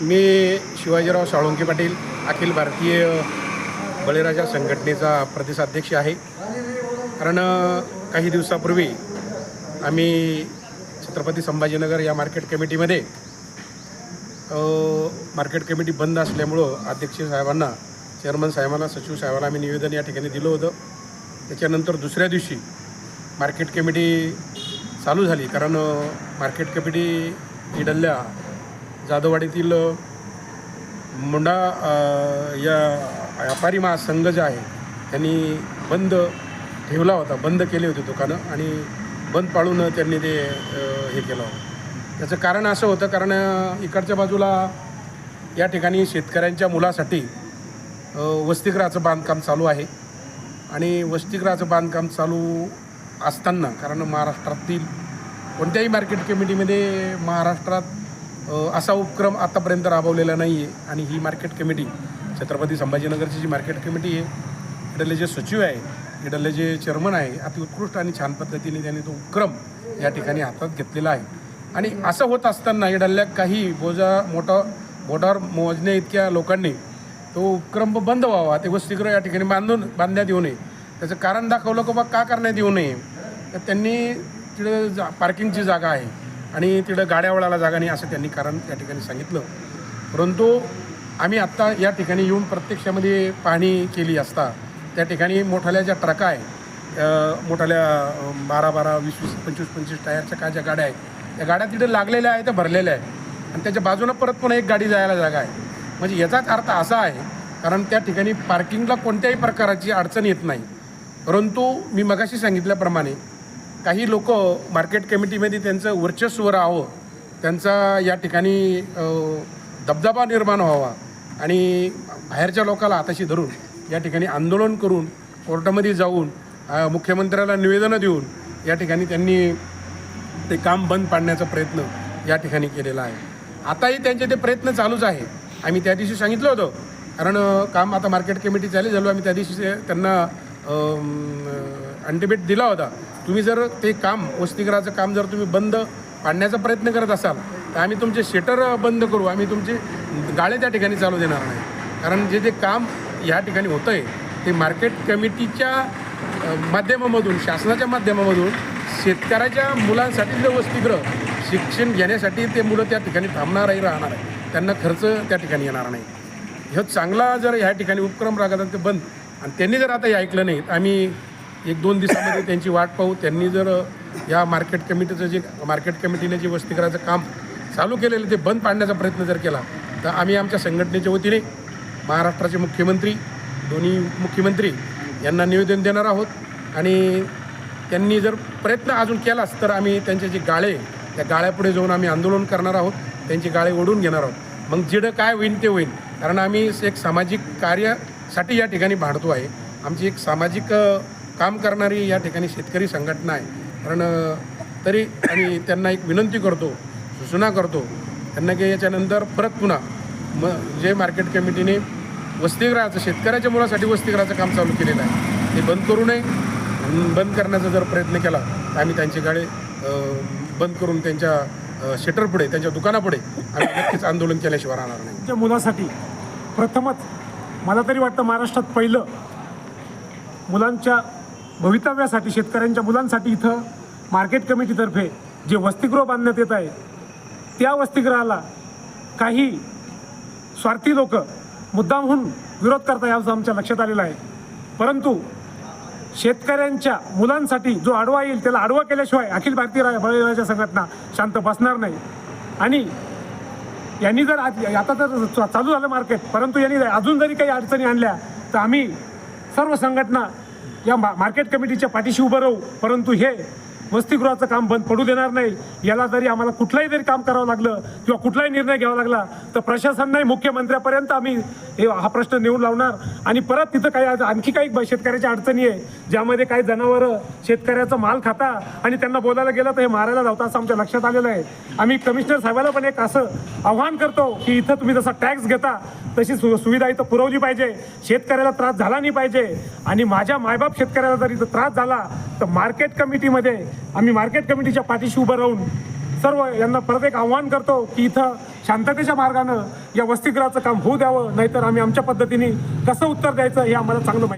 मी शिवाजीराव साळुंके पाटील अखिल भारतीय बळीराजा संघटनेचा प्रदेशाध्यक्ष आहे. कारण काही दिवसापूर्वी आम्ही छत्रपती संभाजीनगर या मार्केट कमिटीमध्ये मार्केट कमिटी बंद असल्यामुळं अध्यक्ष साहेबांना चेअरमन साहेबांना सचिव साहेबांना आम्ही निवेदन या ठिकाणी दिलं होतं. त्याच्यानंतर दुसऱ्या दिवशी मार्केट कमिटी चालू झाली. कारण मार्केट कमिटी इडल्या जाधववाडीतील मुंडा या व्यापारी महासंघ जे आहे त्यांनी बंद ठेवला होता बंद केले होते दुकानं आणि बंद पाळून त्यांनी ते हे केलं होतं. त्याचं कारण असं होतं कारण इकडच्या बाजूला या ठिकाणी शेतकऱ्यांच्या मुलासाठी वसतिगृहाचं बांधकाम चालू आहे. आणि वसतिगृहाचं बांधकाम चालू असताना कारण महाराष्ट्रातील कोणत्याही मार्केट कमिटीमध्ये महाराष्ट्रात असा उपक्रम आतापर्यंत राबवलेला नाही आहे आणि ही मार्केट कमिटी छत्रपती संभाजीनगरची जी मार्केट कमिटी आहे इडले जे सचिव आहे इडले जे चेअरमन आहे अति उत्कृष्ट आणि छान पद्धतीने त्यांनी तो उपक्रम या ठिकाणी हातात घेतलेला आहे. आणि असं होत असताना इडल्या काही बोजा मोठा बोटावर मोजण्या इतक्या लोकांनी तो उपक्रम बंद व्हावा ते वसतिगृह या ठिकाणी बांधून बांधण्यात येऊ नये. त्याचं कारण दाखवलं की बा का करण्यात येऊ नये? तर त्यांनी तिथे जा पार्किंगची जागा आहे. आणि तिकडं गाड्या वळायला जागा नाही असं त्यांनी कारण त्या ठिकाणी सांगितलं. परंतु आम्ही आत्ता या ठिकाणी येऊन प्रत्यक्षामध्ये पाहणी केली असता त्या ठिकाणी मोठाल्या ज्या ट्रका आहे मोठाल्या बारा बारा वीस वीस पंचवीस पंचवीस टायरच्या काय ज्या गाड्या आहेत त्या गाड्या तिथे लागलेल्या आहेत त्या भरलेल्या आहेत. आणि त्याच्या बाजूनं परत पण एक गाडी जायला जागा आहे. म्हणजे याचाच अर्थ असा आहे कारण त्या ठिकाणी पार्किंगला कोणत्याही प्रकाराची अडचण येत नाही. परंतु मी मगाशी सांगितल्याप्रमाणे काही लोक मार्केट कमिटीमध्ये त्यांचं वर्चस्व राहावं. त्यांचा या ठिकाणी दबदबा निर्माण व्हावा. आणि बाहेरच्या लोकाला हाताशी धरून या ठिकाणी आंदोलन करून कोर्टामध्ये जाऊन मुख्यमंत्र्याला निवेदनं देऊन या ठिकाणी त्यांनी ते काम बंद पाडण्याचा प्रयत्न या ठिकाणी केलेला आहे. आताही त्यांचे ते प्रयत्न चालूच आहे. आम्ही त्या दिवशी सांगितलं होतं. कारण काम आता मार्केट कमिटी चालू झालो आम्ही त्या दिवशी त्यांना अंटिमेट दिला होता. तुम्ही जर ते काम वसतिगृहाचं काम जर तुम्ही बंद पाडण्याचा प्रयत्न करत असाल तर आम्ही तुमचे शेटर बंद करू. आम्ही तुमचे गाळे त्या ठिकाणी चालू देणार नाही. कारण जे जे काम या ठिकाणी होतं आहे ते मार्केट कमिटीच्या माध्यमामधून शासनाच्या माध्यमामधून शेतकऱ्याच्या मुलांसाठी जे वसतिगृह शिक्षण घेण्यासाठी ते मुलं त्या ठिकाणी थांबणारही राहणार आहे त्यांना खर्च त्या ठिकाणी येणार नाही. ह्यो चांगला जर ह्या ठिकाणी उपक्रम राहतात ते बंद. आणि त्यांनी जर आता हे ऐकलं नाही आम्ही एक दोन दिवसामध्ये त्यांची वाट पाहू. त्यांनी जर या मार्केट कमिटीचं जे मार्केट कमिटीने जे करायचं काम चालू केलेलं ते बंद पाडण्याचा प्रयत्न जर केला तर आम्ही आमच्या संघटनेच्या वतीने महाराष्ट्राचे मुख्यमंत्री दोन्ही मुख्यमंत्री यांना निवेदन देणार आहोत. आणि त्यांनी जर प्रयत्न अजून केलाच तर आम्ही त्यांचे जे गाळे त्या गाळ्यापुढे जाऊन आम्ही आंदोलन करणार आहोत. त्यांची गाळे ओढून घेणार आहोत. मग जिडं काय होईल ते होईल कारण आम्ही एक सामाजिक कार्यासाठी या ठिकाणी भांडतो आहे. आमची एक सामाजिक काम करणारी या ठिकाणी शेतकरी संघटना आहे. कारण तरी आम्ही त्यांना एक विनंती करतो सूचना करतो. त्यांना की याच्यानंतर परत पुन्हा म जे मार्केट कमिटीने वसतिगृहाचं शेतकऱ्याच्या मुलासाठी वसतिगृहाचं काम चालू केलेलं आहे ते बंद करू नये. आणि बंद करण्याचा जर प्रयत्न केला तर आम्ही त्यांची गाडी बंद करून त्यांच्या शटरपुढे त्यांच्या दुकानापुढे आम्ही नक्कीच आंदोलन केल्याशिवाय राहणार नाही. त्या मुलासाठी प्रथमच मला तरी वाटतं महाराष्ट्रात पहिलं मुलांच्या भवितव्यासाठी शेतकऱ्यांच्या मुलांसाठी इथं मार्केट कमिटीतर्फे जे वसतिगृह बांधण्यात येत आहे त्या वसतिगृहाला काही स्वार्थी लोक मुद्दामहून विरोध करता यावं आमच्या लक्षात आलेलं आहे. परंतु शेतकऱ्यांच्या मुलांसाठी जो आडवा येईल त्याला आडवा केल्याशिवाय अखिल भारतीय बळीराजा संघटना शांत बसणार नाही. आणि यांनी जर आता तर चा- चालू झालं मार्केट परंतु यांनी अजून जरी काही अडचणी आणल्या तर आम्ही सर्व संघटना या मा मार्केट कमिटीच्या पाठीशी उभं राहू. परंतु हे वसतिगृहाचं काम बंद पडू देणार नाही. याला जरी आम्हाला कुठलाही जरी काम करावं लागलं किंवा कुठलाही निर्णय घ्यावा लागला तर प्रशासन नाही मुख्यमंत्र्यापर्यंत आम्ही हा प्रश्न नेऊन लावणार. आणि परत तिथं काही आणखी काही शेतकऱ्याच्या अडचणी आहे ज्यामध्ये काही जनावरं शेतकऱ्याचा माल खाता आणि त्यांना बोलायला गेलं तर हे मारायला जावतं असं आमच्या लक्षात आलेलं आहे. आम्ही कमिशनर साहेबाला पण एक असं आव्हान करतो की इथं तुम्ही जसा टॅक्स घेता तशी सु सुविधा इथं पुरवली पाहिजे. शेतकऱ्याला त्रास झाला नाही पाहिजे. आणि माझ्या मायबाप शेतकऱ्याला जर इथं त्रास झाला तर मार्केट कमिटीमध्ये आम्ही मार्केट कमिटीच्या पाठीशी उभं राहून सर्व यांना परत एक आव्हान करतो की इथं शांततेच्या मार्गानं या वसतिगृहाचं काम होऊ द्यावं नाहीतर आम्ही आमच्या पद्धतीने कसं उत्तर द्यायचं हे आम्हाला चांगलं माहिती